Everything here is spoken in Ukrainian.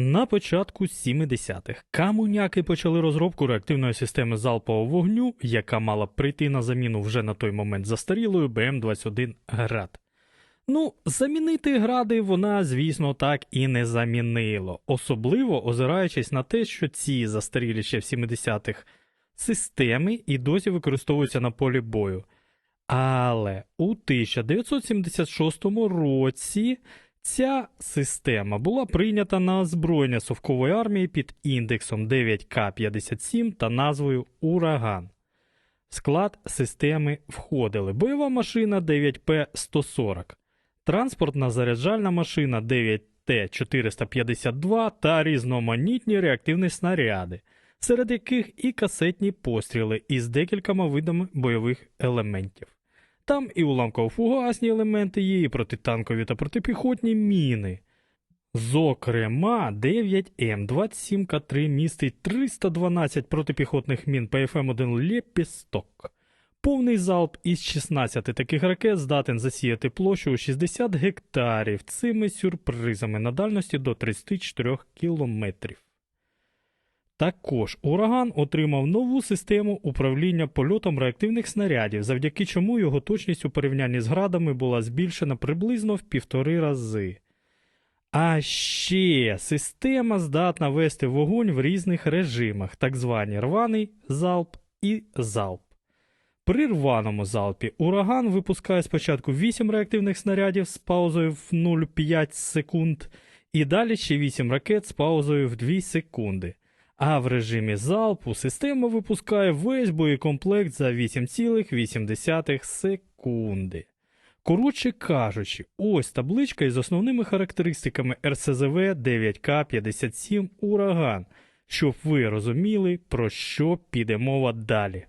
На початку 70-х камуняки почали розробку реактивної системи залпового вогню, яка мала прийти на заміну вже на той момент застарілою БМ-21 Град. Ну, замінити гради вона, звісно, так і не замінила, особливо озираючись на те, що ці застарілі ще в 70-х системи і досі використовуються на полі бою. Але у 1976 році ця система була прийнята на озброєння Совкової армії під індексом 9К57 та назвою Ураган. В склад системи входили бойова машина 9П140, транспортна заряджальна машина 9Т452 та різноманітні реактивні снаряди, серед яких і касетні постріли із декількома видами бойових елементів. Там і уламково-фугасні елементи є, і протитанкові та протипіхотні міни. Зокрема, 9М27К3 містить 312 протипіхотних мін ПФМ-1 Лєпісток. Повний залп із 16 таких ракет здатен засіяти площу у 60 гектарів цими сюрпризами на дальності до 34 кілометрів. Також ураган отримав нову систему управління польотом реактивних снарядів, завдяки чому його точність у порівнянні з градами була збільшена приблизно в півтори рази. А ще система здатна вести вогонь в різних режимах, так звані рваний залп і залп. При рваному залпі ураган випускає спочатку 8 реактивних снарядів з паузою в 0,5 секунд, і далі ще 8 ракет з паузою в 2 секунди. А в режимі залпу система випускає весь боєкомплект за 8,8 секунди. Коротше кажучи, ось табличка із основними характеристиками РСЗВ 9К57 Ураган, щоб ви розуміли, про що піде мова далі.